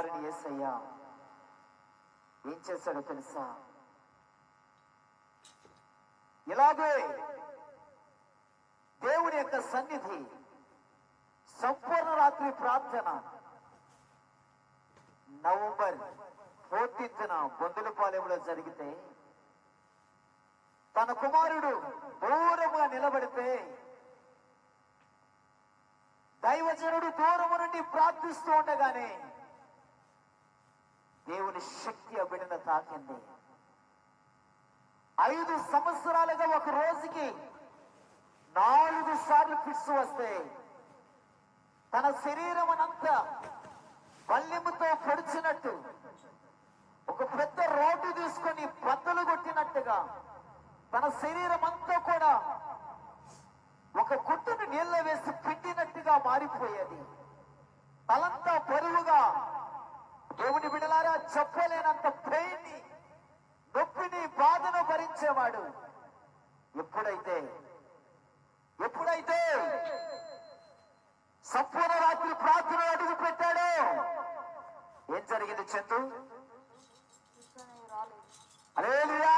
కుమారుడు యేసయ్య ఏం చేశాడో తెలుసా? ఇలాగే దేవుని యొక్క సన్నిధి సంపూర్ణ రాత్రి ప్రార్థన నవంబర్ ఫోర్టీన్త్న బొందులపాలెంలో జరిగితే తన కుమారుడు దూరముగా నిలబడితే దైవజనుడు దూరము నుండి ప్రార్థిస్తూ ఉండగానే దేవుని శక్తి ఆ బిడ్డను తాకింది. ఐదు సంవత్సరాలుగా ఒక రోజుకి నాలుగు సార్లు ఫిట్స్ వస్తే తన శరీరం అంతా బల్లెముతో పొడిచినట్టు ఒక పెద్ద రోడ్డు తీసుకొని బద్దలు కొట్టినట్టుగా తన శరీరం అంతా కూడా ఒక కుట్టును నీళ్ళ వేసి పిండినట్టుగా మారిపోయేది. తలంతా బరువుగా దేవుని బిడలారా చెప్పలేనంత పెయిన్ని నొప్పిని బాధను భరించేవాడు ఎప్పుడైతే? ఎప్పుడైతే? సంపూర్ణ రాత్రి ప్రార్థన అడుగు పెట్టాడో? ఏం జరిగింది చందు అలేలుయా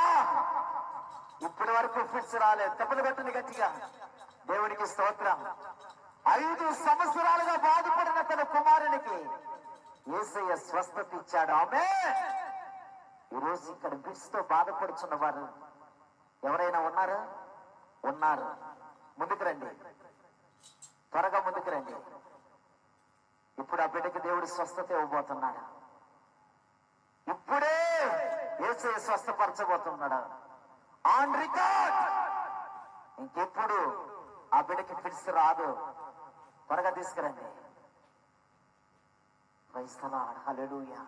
ఇప్పటి వరకు ఫిట్స్ రాలేదు. తప్పలు పెట్టండి గట్టిగా. దేవునికి స్తోత్రం. ఐదు సంవత్సరాలుగా బాధపడిన తన కుమారునికి ఏసయ్య స్వస్థత ఇచ్చాడు. ఆమె ఈరోజు ఇక్కడ బిడ్స్తో బాధపడుచున్న వారు ఎవరైనా ఉన్నారా? ఉన్నారు. ముందుకు రండి. త్వరగా ముందుకు రండి. ఇప్పుడు ఆ బిడ్డకి దేవుడు స్వస్థత ఇవ్వబోతున్నాడు. ఇప్పుడే ఏసే స్వస్థపరచబోతున్నాడు. On record! ఇంకెప్పుడు ఆ బిడ్డకి పిలిచి రాదు. త్వరగా తీసుకురండి. క్రైస్తలాడ్ హల్లెలూయా.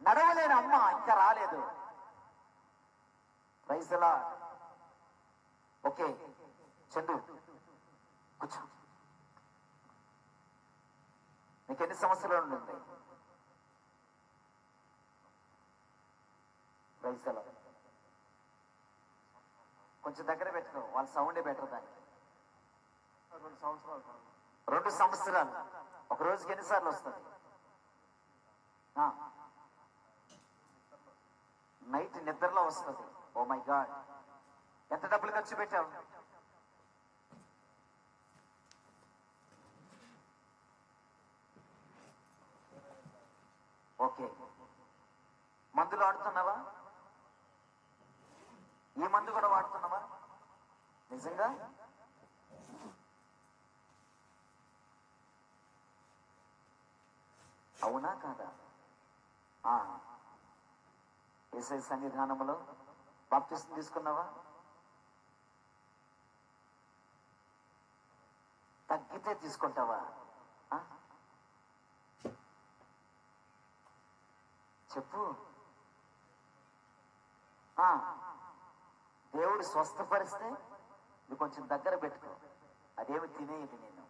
నడవలేని అమ్మ ఇంకా రాలేదు. క్రైస్తలా ఓకే చందు కూర్చో. నీకు ఎన్ని సంవత్సరాలు ఉంటుంది క్రైస్తలా కొంచెం దగ్గర పెట్టుకో వాళ్ళ సౌండే బెటర్ దానికి. రెండు సంవత్సరాలు. రెండు సంవత్సరాలు. ఒక రోజుకి ఎన్నిసార్లు వస్తుంది. నైట్ నిద్రలో వస్తుంది. ఓ oh మై గాడ్ ఎంత డబ్బులు ఖర్చు పెట్టావు? ఓకే మందులు వాడుతున్నావా ఈ మందు కూడా వాడుతున్నావా? నిజంగా? అవునా కాదా? ఏసై సన్నిధానంలో బాప్తిసం తీసుకున్నావా? తగ్గితే తీసుకుంటావా? ఆ? చెప్పు. ఆ, దేవుడు స్వస్థపరిస్తే నువ్వు కొంచెం దగ్గర పెట్టుకో. అదేమి తినేది నేను.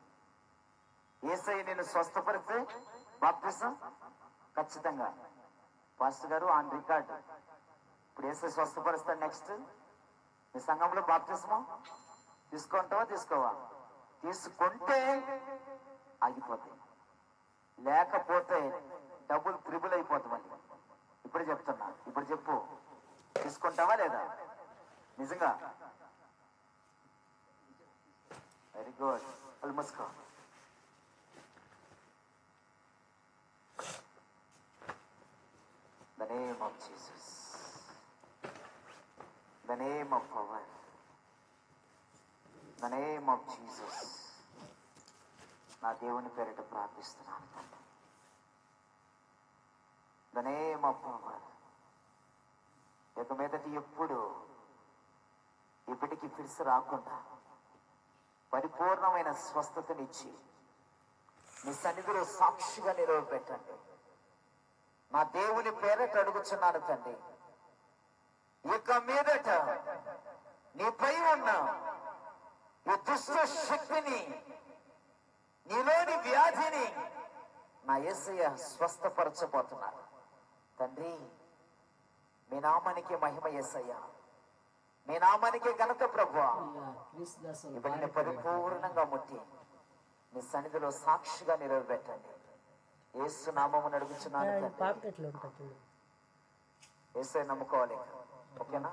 ఏసై నేను స్వస్థపరిస్తే బాప్తిసం ఖచ్చితంగా. పాస్టర్ గారు ఆన్ రికార్డ్. ఇప్పుడు వేస్తే స్వస్థపరుస్తాడు నెక్స్ట్. మీ సంఘంలో బాప్తిసము? తీసుకుంటావా తీసుకోవా? తీసుకుంటే ఆగిపోతాయి. లేకపోతే డబ్బులు త్రిబుల్ అయిపోతుంది మళ్ళీ. ఇప్పుడు చెప్తున్నా. ఇప్పుడు చెప్పు. తీసుకుంటావా లేదా? నిజంగా? వెరీ గుడ్ వాళ్ళు మూసుకో The name of Jesus. The name of power. The name of Jesus. నా దేవుని పేరిట ప్రార్థిస్తున్నాను తండ్రి ద నేమ్ ఆఫ్ పవర్ ఇక మీదటి ఎప్పుడు ఇప్పటికి ఫిడ్స్ రాకుండా పరిపూర్ణమైన స్వస్థతనిచ్చి మీ సన్నిధిలో సాక్షిగా నిలవబెట్టండి నా దేవుని పేరట అడుగుచున్నాను తండ్రి. ఇక మీదట నీపై ఉన్న ఈ దుష్ట శక్తిని నీలోని వ్యాధిని నా యేసయ్య స్వస్థపరచబోతున్నారు. తండ్రి మీ నామానికి మహిమ యేసయ్య. మీ నామానికి ఘనత ప్రభు ఇవన్నీ పరిపూర్ణంగా ముట్టి మీ సన్నిధిలో సాక్షిగా నిలవబెట్టండి. ఏసు నామము నడుపుచున్నాను పాంప్లెట్లో ఉంటుంది ఏసై నమ్ముకోవాలి. ఓకేనా?